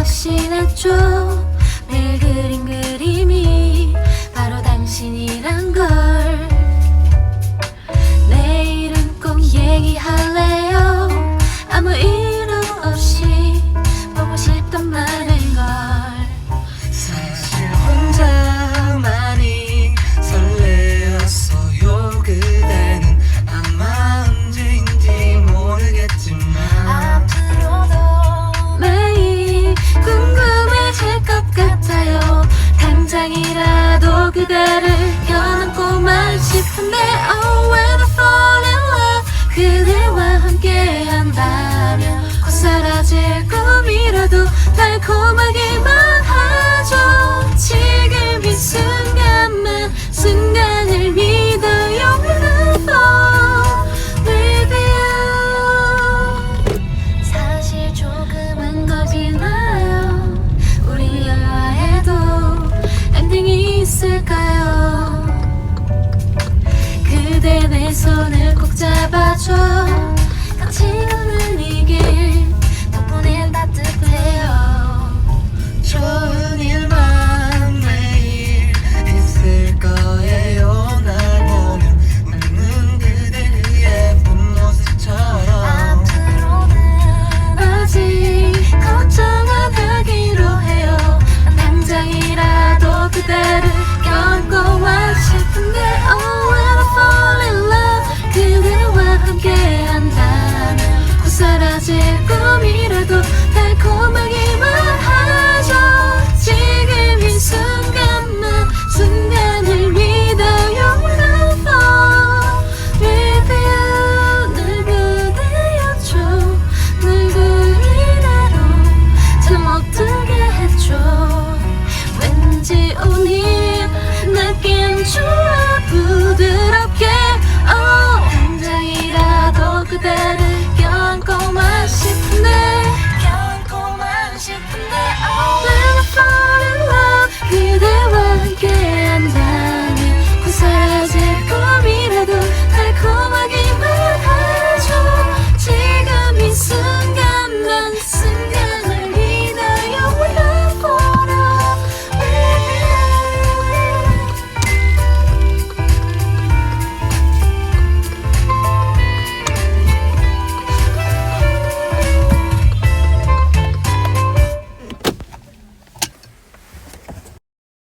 다시 내줘 낮의 꿈이라도 달콤하게만 하죠. 지금 이 순간만 순간을 믿어요. Love 돼요？사실, 조금은 겁이 나요. 우리 영화에도 엔딩이 있을까요? 그대 내 손을 꼭 잡아줘. 같이 오늘 또 달콤하게